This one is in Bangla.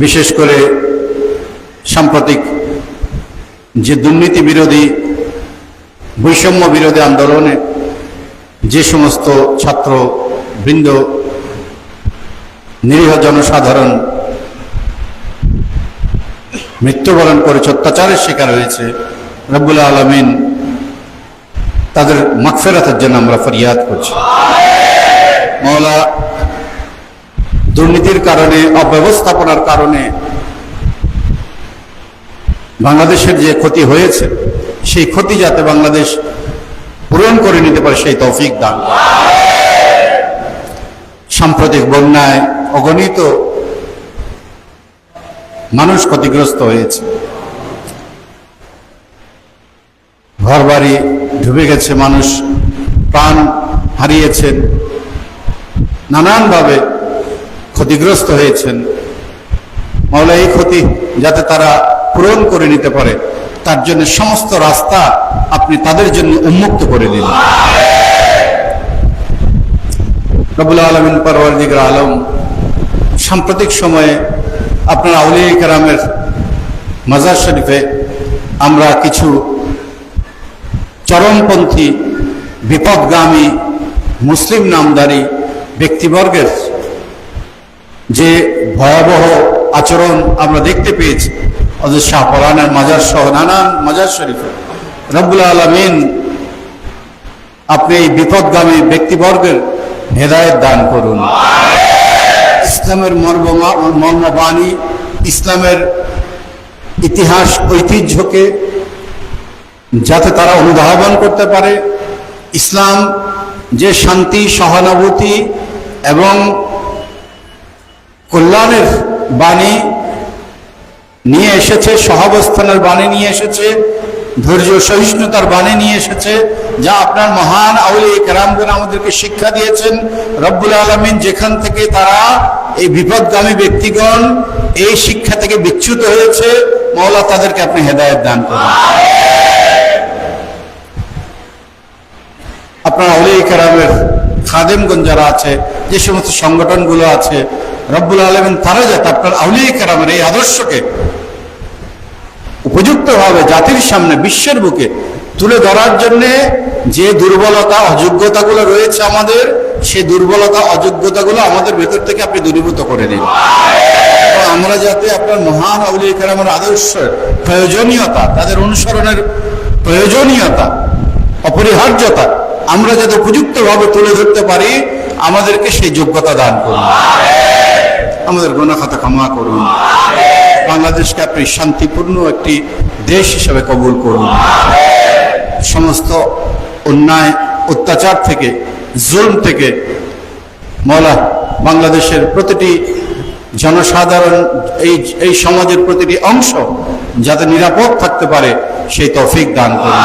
বিশেষ করে সাম্প্রতিক যে দুর্নীতি বিরোধী, বৈষম্য বিরোধী আন্দোলনে যে সমস্ত ছাত্র বৃন্দ নিরীহ জনসাধারণ মৃত্যুবরণ করেছে, অত্যাচারের শিকার হয়েছে, রব্বুল আলমিন তাদের মাগফেরাতের জন্য আমরা ফরিয়াদ করছি। মৌলা দুর্নীতির কারণে, অব্যবস্থাপনার কারণে বাংলাদেশের যে ক্ষতি হয়েছে, সেই ক্ষতি যাতে বাংলাদেশ পূরণ করে নিতে পারে, সেই তৌফিক দান। সাম্প্রতিক বন্যায় অগণিত মানুষ ক্ষতিগ্রস্ত হয়েছে। ঘরবাড়ি ডুবে গেছে মানুষ, প্রাণ হারিয়েছেন। নানানভাবে ক্ষতিগ্রস্ত হয়েছেন। মাওলা এই ক্ষতি যাতে তারা পূরণ করে নিতে পারে, তার জন্য সমস্ত রাস্তা আপনি তাদের জন্য উন্মুক্ত করে দিন। রবুল আলমিন পরওয়ারদিগর আলম, সাম্প্রতিক সময়ে আপনার আউলিয়া কেরামের মাজার শরীফে আমরা কিছু চরমপন্থী, বিপদগামী, মুসলিম নামদারি ব্যক্তিবর্গের যে ভয়াবহ আচরণ আমরা দেখতে পেয়েছি। অজর শাহ পরানের মাজার সহ নানান মাজার শরীফে। রব্বুল আলমিন আপনি এই বিপদগামী ব্যক্তিবর্গের হেদায়ত দান করুন। ইসলামের মর্ম মর্মবাণী, ইসলামের ইতিহাস, ঐতিহ্যকে যাতে তারা অনুধাবন করতে পারে। ইসলাম যে শান্তি, সহানুভূতি এবং কল্যাণের বাণী নিয়ে এসেছে, সহাবস্থানের বাণী নিয়ে এসেছে, ধৈর্য সহিষ্ণুতার বাণী নিয়ে এসেছে, যা আপনার মহান আউলি কেরামগণ আমাদেরকে শিক্ষা দিয়েছেন। রব্বুল আলমিন যেখান থেকে তারা এই বিপদগামী ব্যক্তিগণ এই শিক্ষা থেকে বিচ্যুত হয়েছে মৌলা তাদেরকে আপনি হেদায়ত দান করেন। আপনার আউলি কেরামের খাদেমগণ যারা আছে, যে সমস্ত সংগঠনগুলো আছে, রব্বুল আলমিন তারা যাতে আপনার আউলিয়া কেরামের এই আদর্শকে উপযুক্তভাবে জাতির সামনে বিশ্বের বুকে তুলে ধরার জন্যে যে দুর্বলতা, অযোগ্যতাগুলো রয়েছে আমাদের সেই দুর্বলতা, অযোগ্যতাগুলো আমাদের ভেতর থেকে আপনি দূরীভূত করে নিন আমরা যাতে আপনার মহান আউলিয়া কেরামের আদর্শ প্রয়োজনীয়তা, তাদের অনুসরণের প্রয়োজনীয়তা, অপরিহার্যতা আমরা যাতে উপযুক্তভাবে তুলে ধরতে পারি আমাদেরকে সেই যোগ্যতা দান করুন। আমাদের গোনাখাতা ক্ষমা করুন। বাংলাদেশকে আপনি শান্তিপূর্ণ একটি দেশ হিসেবে কবুল করুন। সমস্ত অন্যায় অত্যাচার থেকে জুলম থেকে মলা বাংলাদেশের প্রতিটি জনসাধারণ এই এই সমাজের প্রতিটি অংশ যাতে নিরাপদ থাকতে পারে সেই তৌফিক দান করুন।